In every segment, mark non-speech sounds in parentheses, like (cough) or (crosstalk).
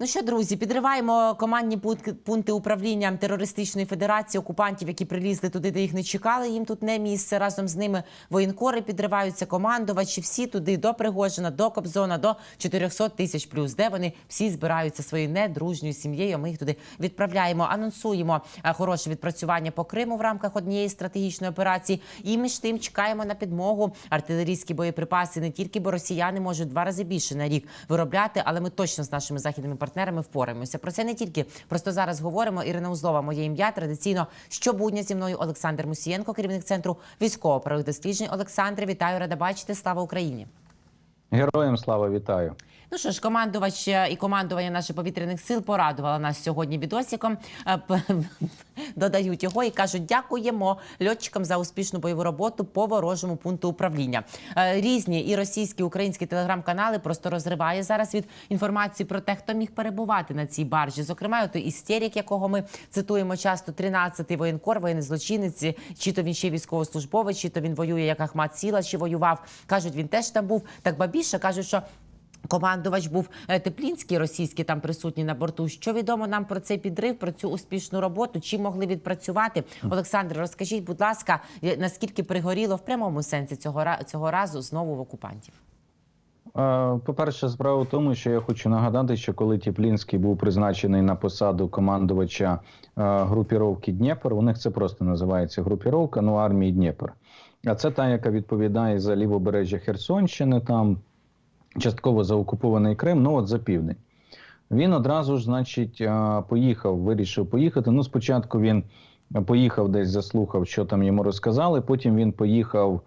Ну що, друзі, підриваємо командні пункти, управління терористичної федерації окупантів, які прилізли туди, де їх не чекали. Їм тут не місце. Разом з ними воєнкори підриваються, командувачі. Всі туди до Пригожина, до Кобзона, до 400 тисяч плюс, де вони всі збираються своєю недружньою сім'єю. Ми їх туди відправляємо. Анонсуємо е, хороше відпрацювання по Криму в рамках однієї стратегічної операції. І між тим чекаємо на підмогу артилерійські боєприпаси не тільки, бо росіяни можуть два рази більше на рік виробляти, але ми точно з нашими західними партнерами впораємося. Про це не тільки просто зараз говоримо. Ірина Узлова, моє ім'я. Традиційно щобудня зі мною Олександр Мусієнко, керівник центру військово правих досліджень. Олександре, вітаю, рада бачити. Слава Україні! Героям слава вітаю. Ну що ж, командувач е, і командування наших повітряних сил порадувала нас сьогодні відосиком. Е, (laughs) Додають його і кажуть, дякуємо льотчикам за успішну бойову роботу по ворожому пункту управління. Е, Різні і російські, і українські телеграм-канали просто розриває зараз від інформації про те, хто міг перебувати на цій баржі. Зокрема, той істерик, якого ми цитуємо часто, 13-й воєнкор, воєнний злочинець, чи то він ще військовослужбовець, чи то він воює як Ахмат Сіла, чи воював. кажуть, він теж там був. Так ба більше кажуть, що. Командувач був е, Теплінський, російський там присутній на борту. Що відомо нам про цей підрив, про цю успішну роботу? Чи могли відпрацювати? Олександр, розкажіть, будь ласка, е, наскільки пригоріло в прямому сенсі цього цього разу знову в окупантів? Е, По-перше, справа в тому, що я хочу нагадати, що коли Тіплінський був призначений на посаду командувача групіровки Дніпр, у них це просто називається групіровка, ну армії Дніпр. А це та, яка відповідає за лівобережжя Херсонщини, там частково за окупований Крим, ну от за південь. Він одразу ж, значить, поїхав, вирішив поїхати. Ну, спочатку він поїхав десь, заслухав, що там йому розказали. Потім він поїхав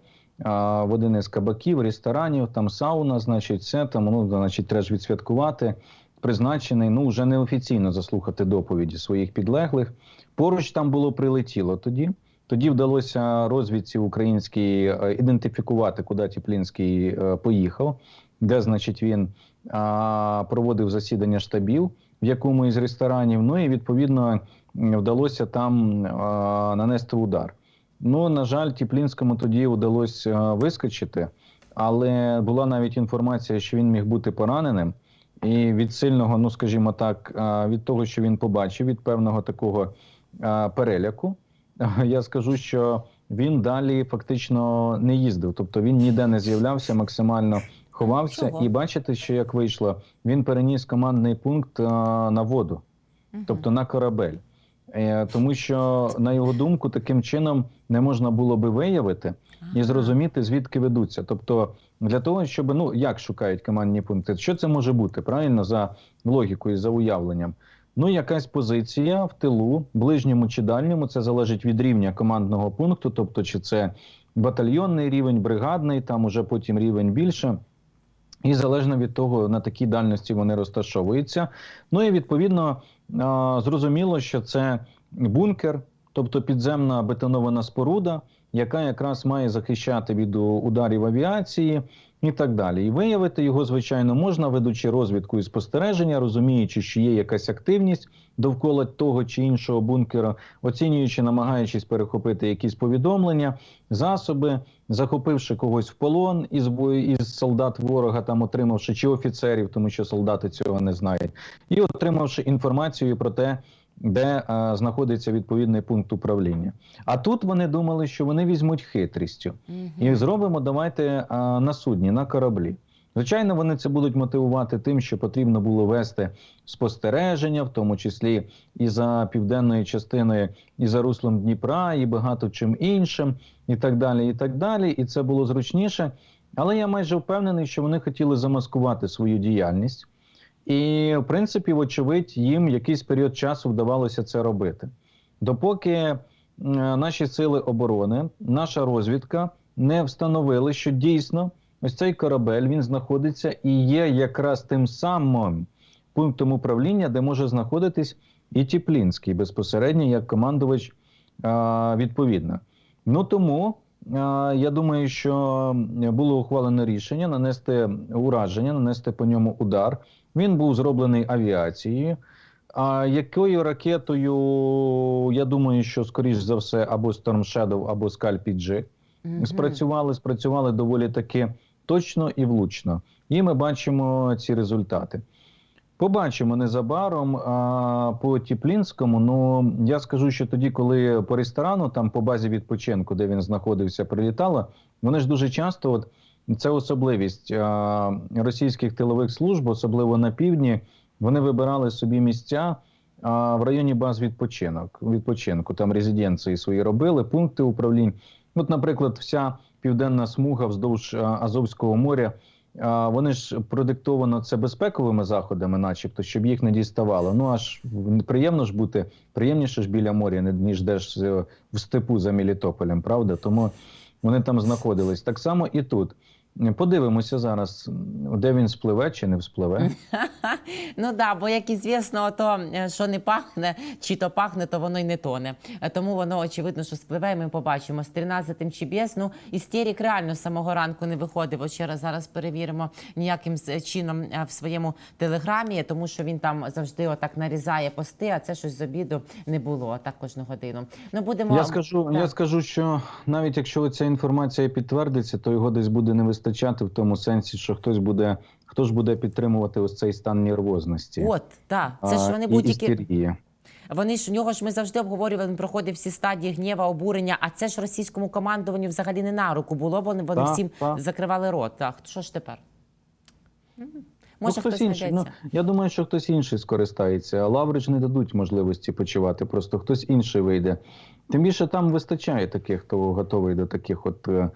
в один із кабаків, ресторанів, там сауна, значить, все там, ну, значить, треба ж відсвяткувати. Призначений, ну, вже неофіційно заслухати доповіді своїх підлеглих. Поруч там було прилетіло тоді. Тоді вдалося розвідці українській е, ідентифікувати, куди Тіплінський е, поїхав, де, значить, він а, проводив засідання штабів в якому із ресторанів. Ну і відповідно вдалося там а, нанести удар. Ну, на жаль, Тіплінському тоді вдалося вискочити, але була навіть інформація, що він міг бути пораненим. І від сильного, ну скажімо так, від того, що він побачив, від певного такого переляку, (laughs) я скажу, що він далі фактично не їздив, тобто він ніде не з'являвся, максимально ховався. Чого? І бачите, що як вийшло, він переніс командний пункт а, на воду, тобто на корабель. Е, Тому що, на його думку, таким чином не можна було би виявити і зрозуміти, звідки ведуться. Тобто, для того, щоб ну як шукають командні пункти, що це може бути правильно за логікою, за уявленням. Ну, якась позиція в тилу, ближньому чи дальньому, це залежить від рівня командного пункту, тобто, чи це батальйонний рівень, бригадний, там уже потім рівень більше. І залежно від того, на такій дальності вони розташовуються. Ну і відповідно зрозуміло, що це бункер, тобто підземна бетонована споруда, яка якраз має захищати від ударів авіації і так далі. І виявити його, звичайно, можна, ведучи розвідку і спостереження, розуміючи, що є якась активність довкола того чи іншого бункера, оцінюючи, намагаючись перехопити якісь повідомлення, засоби, захопивши когось в полон із із солдат ворога, там отримавши чи офіцерів, тому що солдати цього не знають, і отримавши інформацію про те, де е, знаходиться відповідний пункт управління. А тут вони думали, що вони візьмуть хитрістю і зробимо давайте а, на судні, на кораблі. Звичайно, вони це будуть мотивувати тим, що потрібно було вести спостереження, в тому числі і за південною частиною, і за руслом Дніпра, і багато чим іншим, і так далі. І так далі. І це було зручніше. Але я майже впевнений, що вони хотіли замаскувати свою діяльність. І, в принципі, вочевидь, їм якийсь період часу вдавалося це робити. Допоки е, наші сили оборони, наша розвідка не встановили, що дійсно ось цей корабель він знаходиться і є якраз тим самим пунктом управління, де може знаходитись і Тіплінський безпосередньо як командувач відповідно. Ну тому я думаю, що було ухвалено рішення нанести ураження, нанести по ньому удар. Він був зроблений авіацією. А якою ракетою, я думаю, що скоріш за все або Storm Shadow, або Scalp G Мгм. спрацювали, спрацювали доволі таки точно і влучно. І ми бачимо ці результати. Побачимо незабаром а, по Тіплінському. Ну я скажу, що тоді, коли по ресторану, там по базі відпочинку, де він знаходився, прилітало, вони ж дуже часто, от це особливість російських тилових служб, особливо на півдні, вони вибирали собі місця в районі баз відпочинок, відпочинку. Там резиденції свої робили, пункти управлінь. От, наприклад, вся південна смуга вздовж Азовського моря. Вони ж продиктовано це безпековими заходами, начебто, щоб їх не діставало. Ну аж приємно ж бути приємніше ж біля моря, ніж десь е, в степу за Мелітополем, правда? Тому вони там знаходились. Так само і тут. Подивимося зараз, де він спливе чи не вспливе. (laughs) Ну да, бо як ізвісно, то е, що не пахне, чи то пахне, то воно й не тоне. Е, Тому воно очевидно, що спливе. і Ми побачимо з 13-м чи без. Ну істерік реально з самого ранку не виходив. Ще раз зараз перевіримо ніяким чином е, в своєму телеграмі, тому що він там завжди отак нарізає пости. А це щось з обіду не було так кожну годину. Ну будемо Я скажу, Так. я скажу, що навіть якщо ця інформація підтвердиться, то його десь буде не вистачати в тому сенсі, що хтось буде, хто ж буде підтримувати ось цей стан нервозності. От так, це ж вони будь-які. Вони ж у нього ж ми завжди обговорювали. Він проходив всі стадії гнєва, обурення. А це ж російському командуванню взагалі не на руку було. Вони вони Так, всім так. закривали рот. Так що ж тепер? Ну, Може, хтось, інший. Ну, я думаю, що хтось інший скористається. Лаврич не дадуть можливості почувати, просто хтось інший вийде. Тим більше там вистачає таких, хто готовий до таких от е,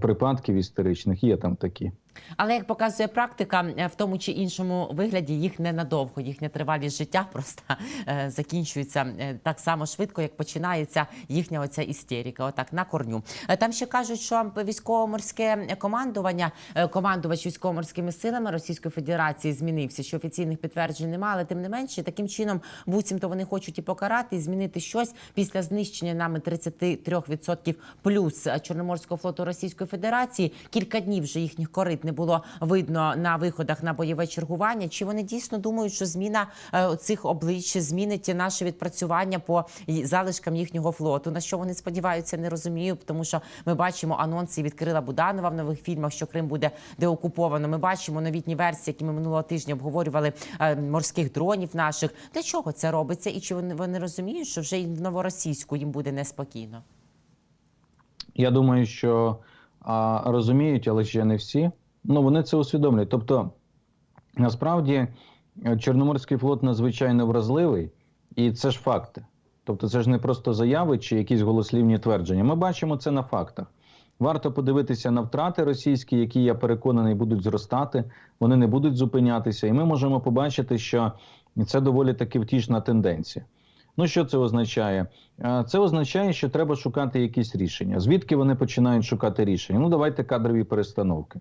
припадків істеричних. Є там такі. Але як показує практика, е, в тому чи іншому вигляді їх ненадовго, їхня тривалість життя (laughs) просто е, закінчується так само швидко, як починається їхня оця істерика. Отак на корню. Там ще кажуть, що військово-морське командування, командувач військово-морськими силами Російської Федерації змінився. Що офіційних підтверджень немає, але тим не менше, таким чином буцімто вони хочуть і покарати, і змінити щось після знищення нами 33% плюс Чорноморського флоту Російської Федерації. Кілька днів вже їхніх корит не було видно на виходах на бойове чергування. Чи вони дійсно думають, що зміна е, цих облич змінить наше відпрацювання по залишкам їхнього флоту? На що вони сподіваються, не розумію, тому що ми бачимо анонси від Кирила Буданова в нових фільмах, що Крим буде деокуповано. Ми бачимо новітні версії, які ми минулого тижня обговорювали е, морських дронів наших. Для чого це робиться? І чи вони, вони розуміють, що вже і новоросійську їм буде неспокійно? Я думаю, що а, розуміють, але ще не всі. Ну вони це усвідомлюють. Тобто, насправді, е, Чорноморський флот надзвичайно вразливий, і це ж факти. Тобто, це ж не просто заяви чи якісь голослівні твердження. Ми бачимо це на фактах. Варто подивитися на втрати російські, які я переконаний будуть зростати. Вони не будуть зупинятися, і ми можемо побачити, що це доволі таки втішна тенденція. Ну, що це означає? Це означає, що треба шукати якісь рішення. Звідки вони починають шукати рішення? Ну, давайте кадрові перестановки.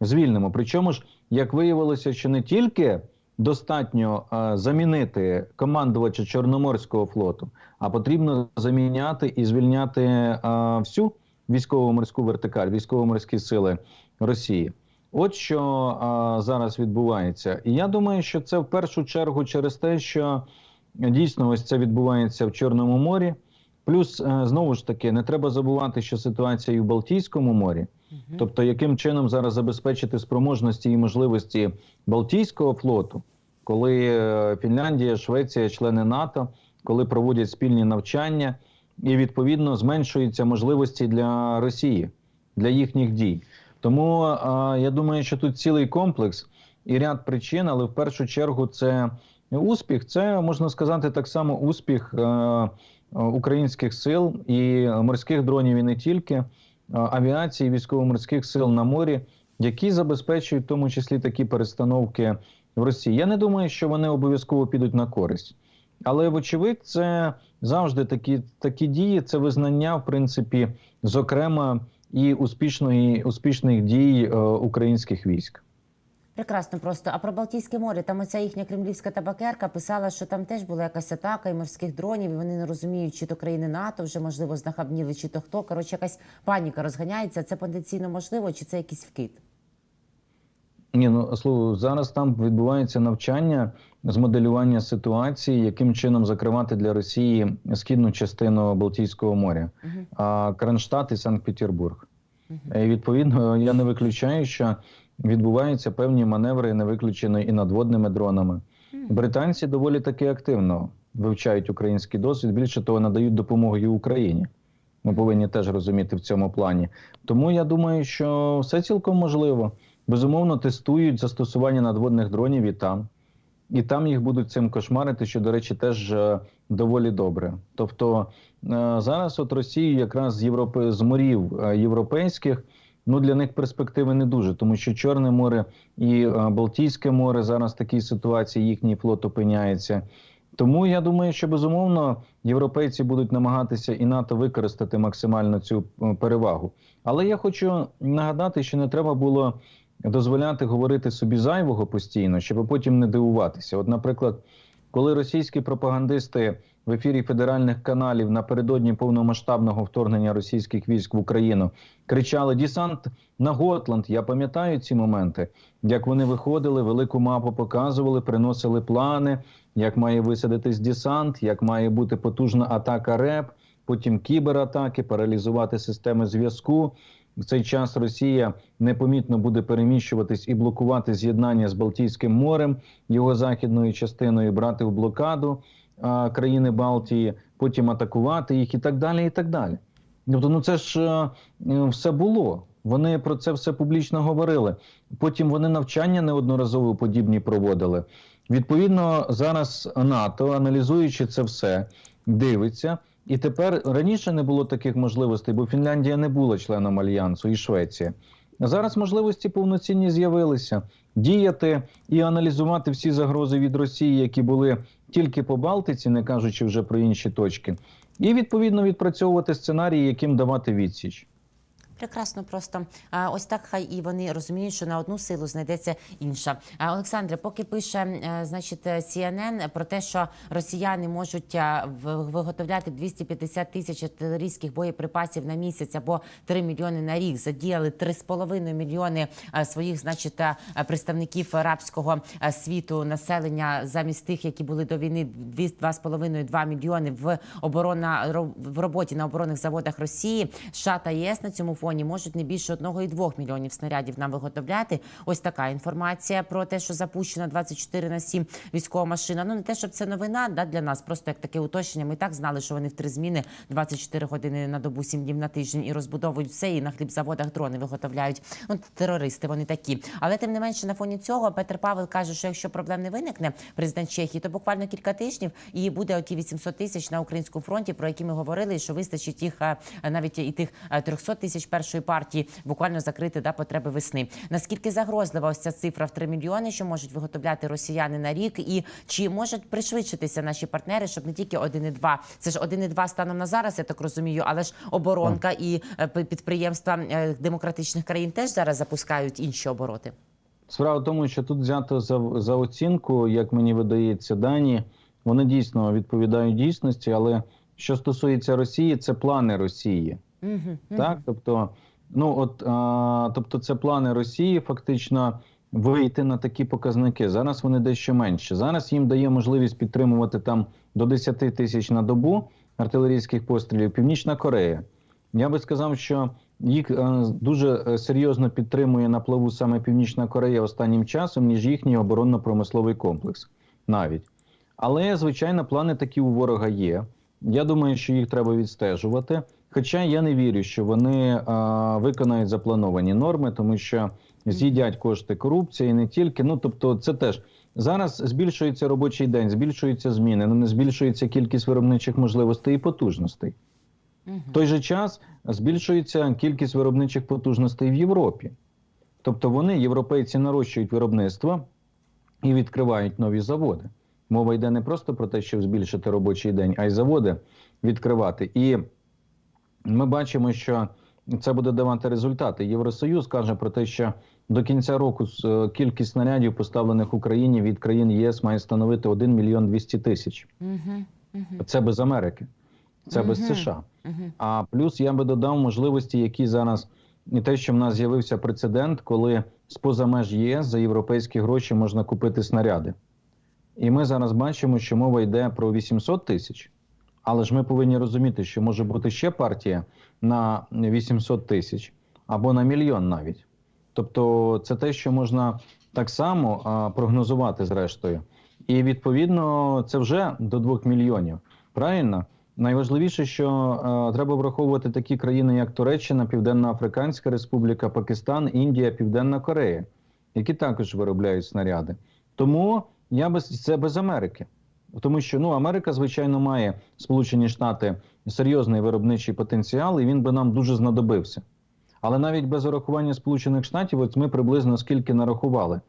Звільнимо. Причому ж, як виявилося, що не тільки достатньо замінити командувача Чорноморського флоту, а потрібно заміняти і звільняти всю військово-морську вертикаль, військово-морські сили Росії. От що зараз відбувається. І я думаю, що це в першу чергу через те, що дійсно ось це відбувається в Чорному морі. Плюс, е, знову ж таки, не треба забувати, що ситуація і в Балтійському морі, тобто яким чином зараз забезпечити спроможності і можливості Балтійського флоту, коли е, Фінляндія, Швеція, члени НАТО, коли проводять спільні навчання, і відповідно зменшуються можливості для Росії для їхніх дій. Тому е, я думаю, що тут цілий комплекс і ряд причин, але в першу чергу це успіх. Це можна сказати так само успіх е, українських сил і морських дронів, і не тільки е, авіації, військово-морських сил на морі, які забезпечують в тому числі такі перестановки в Росії. Я не думаю, що вони обов'язково підуть на користь. Але, вочевидь, це завжди такі, такі дії, це визнання, в принципі, зокрема, і успішної, успішних дій е, українських військ. Прекрасно просто. А про Балтійське море, там оця їхня кремлівська табакерка писала, що там теж була якась атака і морських дронів, і вони не розуміють, чи то країни НАТО вже можливо знахабніли, чи то хто. Коротше, якась паніка розганяється. Це потенційно можливо, чи це якийсь вкид? Ні, ну слово, зараз там відбувається навчання з моделювання ситуації, яким чином закривати для Росії східну частину Балтійського моря, Мгм. а Кронштадт і Санкт-Петербург. Мгм. І відповідно, я не виключаю, що відбуваються певні маневри, не виключено і надводними дронами. Британці доволі таки активно вивчають український досвід. Більше того, надають допомогу і Україні. Ми повинні теж розуміти в цьому плані. Тому я думаю, що все цілком можливо. Безумовно, тестують застосування надводних дронів і там. І там їх будуть цим кошмарити, що, до речі, теж е, доволі добре. Тобто е, зараз от Росію якраз з Європи з морів е, європейських. Ну для них перспективи не дуже, тому що Чорне море і е, Балтійське море зараз в такій ситуації їхній флот опиняється. Тому я думаю, що безумовно європейці будуть намагатися і НАТО використати максимально цю е, перевагу. Але я хочу нагадати, що не треба було дозволяти говорити собі зайвого постійно, щоб потім не дивуватися. От, наприклад, коли російські пропагандисти в ефірі федеральних каналів напередодні повномасштабного вторгнення російських військ в Україну кричали Десант на Готланд. Я пам'ятаю ці моменти, як вони виходили, велику мапу показували, приносили плани, як має висадитись десант, як має бути потужна атака РЕП, потім кібератаки, паралізувати системи зв'язку. В цей час Росія непомітно буде переміщуватись і блокувати з'єднання з Балтійським морем, його західною частиною, брати в блокаду країни Балтії, потім атакувати їх і так далі. І так далі. Тобто, ну це ж е, е, все було. Вони про це все публічно говорили. Потім вони навчання неодноразово подібні проводили. Відповідно, зараз НАТО, аналізуючи це все, дивиться. І тепер раніше не було таких можливостей, бо Фінляндія не була членом альянсу і Швеція. Зараз можливості повноцінні з'явилися діяти і аналізувати всі загрози від Росії, які були тільки по Балтиці, не кажучи вже про інші точки, і відповідно відпрацьовувати сценарії, яким давати відсіч. Прекрасно, просто ось так хай і вони розуміють, що на одну силу знайдеться інша. Олександре, поки пише е, значить CNN про те, що росіяни можуть е, виготовляти 250 тисяч артилерійських боєприпасів на місяць або 3 мільйони на рік, задіяли 3,5 мільйони е, своїх, значить, е, представників арабського е, світу населення замість тих, які були до війни 2,5-2 мільйони в оборона ро- в роботі на оборонних заводах Росії. США та ЄС на цьому фоні можуть не більше 1,2 мільйонів снарядів нам виготовляти. Ось така інформація про те, що запущена 24 на 7 військова машина. Ну не те, щоб це новина да, для нас, просто як таке уточнення. Ми так знали, що вони в три зміни 24 години на добу, 7 днів на тиждень і розбудовують все. І на хлібзаводах дрони виготовляють. Ну терористи вони такі. Але тим не менше на фоні цього Петр Павел каже, що якщо проблем не виникне, президент Чехії, то буквально кілька тижнів і буде оті 800 тисяч на українському фронті, про які ми говорили, що вистачить їх е, навіть і тих е, 300 тисяч першої партії буквально закрити да потреби весни. Наскільки загрозлива ось ця цифра в 3 мільйони, що можуть виготовляти росіяни на рік, і чи можуть пришвидшитися наші партнери, щоб не тільки 1,2, це ж 1,2 станом на зараз, я так розумію, але ж оборонка і е, підприємства е, демократичних країн теж зараз запускають інші обороти. Справа в тому, що тут взято за, за оцінку, як мені видається, дані вони дійсно відповідають дійсності, але що стосується Росії, це плани Росії. Так, тобто, ну от а, тобто, це плани Росії фактично вийти на такі показники. Зараз вони дещо менше. Зараз їм дає можливість підтримувати там до 10 тисяч на добу артилерійських пострілів. Північна Корея. Я би сказав, що їх е, дуже е, серйозно підтримує на плаву саме Північна Корея останнім часом, ніж їхній оборонно-промисловий комплекс навіть. Але, звичайно, плани такі у ворога є. Я думаю, що їх треба відстежувати. Хоча я не вірю, що вони а, виконають заплановані норми, тому що з'їдять кошти корупції, не тільки. Ну тобто, це теж зараз збільшується робочий день, збільшуються зміни, але не збільшується кількість виробничих можливостей і потужностей. В той же час збільшується кількість виробничих потужностей в Європі. Тобто вони, європейці, нарощують виробництво і відкривають нові заводи. Мова йде не просто про те, щоб збільшити робочий день, а й заводи відкривати. І ми бачимо, що це буде давати результати. Євросоюз каже про те, що до кінця року е, кількість снарядів, поставлених Україні від країн ЄС, має становити 1 мільйон 200 тисяч. Угу, угу, Це без Америки, це без США. угу. А плюс я би додав можливості, які зараз і те, що в нас з'явився прецедент, коли з-поза меж ЄС за європейські гроші можна купити снаряди. І ми зараз бачимо, що мова йде про 800 тисяч. Але ж ми повинні розуміти, що може бути ще партія на 800 тисяч або на мільйон навіть. Тобто, це те, що можна так само а, прогнозувати зрештою. І відповідно це вже до 2 мільйонів. Правильно? Найважливіше, що е, треба враховувати такі країни, як Туреччина, Південна Африканська Республіка, Пакистан, Індія, Південна Корея, які також виробляють снаряди. Тому я без це без Америки. Тому що ну Америка, звичайно, має Сполучені Штати серйозний виробничий потенціал, і він би нам дуже знадобився. Але навіть без урахування Сполучених Штатів, от ми приблизно скільки нарахували.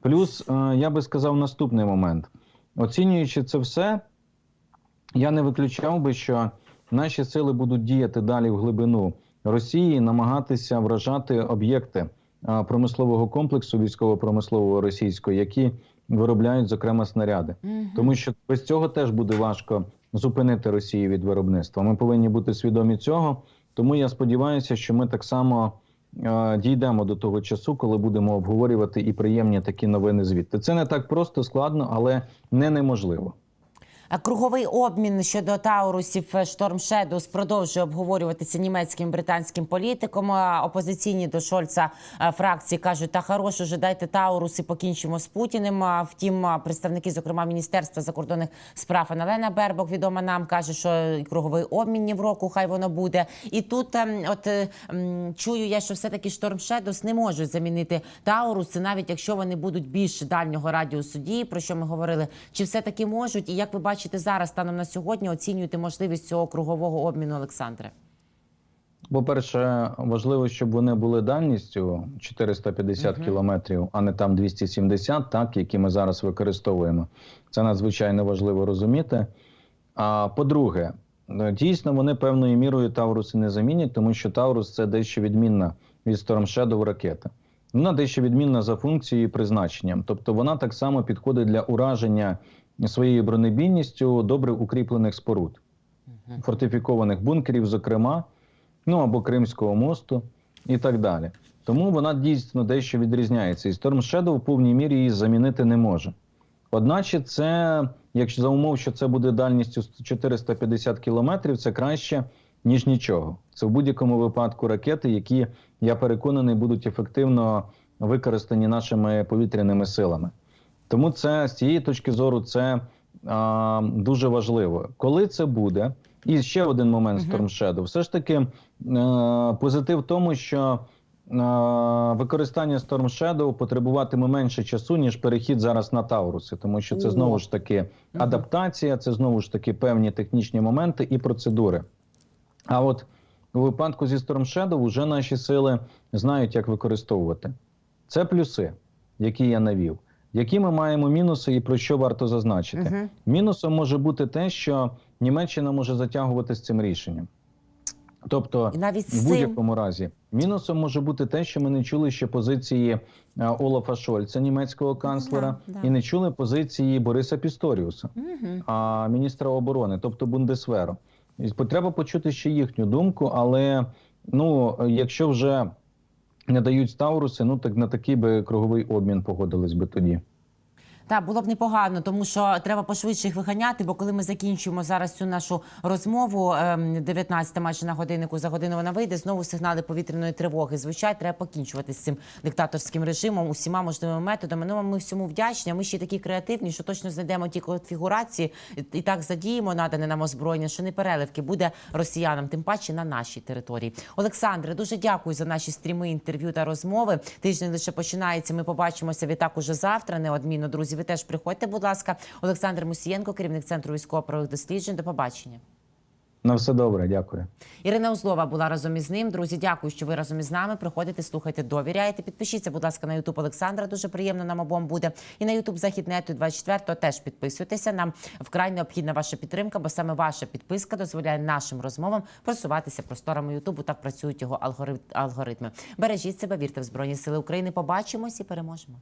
Плюс е, я би сказав наступний момент: оцінюючи це все, я не виключав би, що наші сили будуть діяти далі в глибину Росії, намагатися вражати об'єкти е, промислового комплексу військово-промислового російського, які виробляють зокрема снаряди. угу. Тому що без цього теж буде важко зупинити Росію від виробництва. Ми повинні бути свідомі цього. Тому я сподіваюся, що ми так само е, дійдемо до того часу, коли будемо обговорювати і приємні такі новини звідти. Це не так просто складно, але не неможливо. Круговий обмін щодо таурусів Storm Shadows продовжує обговорюватися німецьким британським політиком. Опозиційні до Шольца фракції кажуть, та хорош, уже дайте тауруси, покінчимо з Путіним. Втім, представники, зокрема Міністерства закордонних справ Аналена Бербок, відома нам, каже, що круговий обмін в року, хай воно буде. І тут ем, от е, чую я, що все-таки Storm Shadows не можуть замінити тауруси, навіть якщо вони будуть більш дальнього радіусу дії, про що ми говорили. Чи все-таки можуть? І як ви бачите зараз, станом на сьогодні, оцінюєте можливість цього кругового обміну, Олександре? По-перше, важливо, щоб вони були дальністю 450 Мгм. кілометрів, а не там 270, так які ми зараз використовуємо. Це надзвичайно важливо розуміти. А по-друге, дійсно вони певною мірою Тавруси не замінять, тому що Таврус це дещо відмінна від Storm Shadow ракета. Вона дещо відмінна за функцією і призначенням. Тобто вона так само підходить для ураження своєю бронебійністю добре укріплених споруд, фортифікованих бункерів, зокрема, ну або Кримського мосту і так далі. Тому вона дійсно дещо відрізняється. І Storm Shadow в повній мірі її замінити не може. Одначе, це, якщо за умов, що це буде дальністю 450 кілометрів, це краще, ніж нічого. Це в будь-якому випадку ракети, які, я переконаний, будуть ефективно використані нашими повітряними силами. Тому це з цієї точки зору це а, дуже важливо. Коли це буде, і ще один момент. Storm Shadow. Все ж таки, е, позитив в тому, що е, використання Storm Shadow потребуватиме менше часу, ніж перехід зараз на Тауруси, тому що це знову ж таки адаптація, це знову ж таки певні технічні моменти і процедури. А от у випадку зі Storm Shadow вже наші сили знають, як використовувати. Це плюси, які я навів. Які ми маємо мінуси і про що варто зазначити? Мгм. Мінусом може бути те, що Німеччина може затягувати з цим рішенням. Тобто, І навіть в будь-якому разі, мінусом може бути те, що ми не чули ще позиції е, Олафа Шольца, німецького канцлера, да, да. і не чули позиції Бориса Пісторіуса, Мгм. а міністра оборони, тобто Бундесверу. Треба почути ще їхню думку, але ну, якщо вже не дають Тауруси, ну так на такий би круговий обмін погодились би тоді. Так, було б непогано, тому що треба пошвидше їх виганяти. Бо коли ми закінчуємо зараз цю нашу розмову, ем, 19 майже на годиннику за годину вона вийде. Знову сигнали повітряної тривоги. Звучать, треба покінчувати з цим диктаторським режимом усіма можливими методами. Ну ми всьому вдячні. Ми ще такі креативні, що точно знайдемо ті конфігурації і так задіємо надане нам озброєння, що не переливки буде росіянам, тим паче на нашій території. Олександре, дуже дякую за наші стріми, інтерв'ю та розмови. Тиждень лише починається. Ми побачимося відтак уже завтра. Неодмінно, друзі. Ви теж приходьте, будь ласка. Олександр Мусієнко, керівник центру військово-правових досліджень. До побачення. На все добре, дякую. Ірина Узлова була разом із ним. Друзі, дякую, що ви разом із нами. Приходите, слухайте, довіряєте. Підпишіться, будь ласка, на Ютуб Олександра. Дуже приємно нам обом буде. І на Ютуб Західнету 24 теж підписуйтеся. Нам вкрай необхідна ваша підтримка, бо саме ваша підписка дозволяє нашим розмовам просуватися просторами Ютубу. Так працюють його алгоритми. Бережіть себе, вірте в Збройні Сили України. Побачимось і переможемо.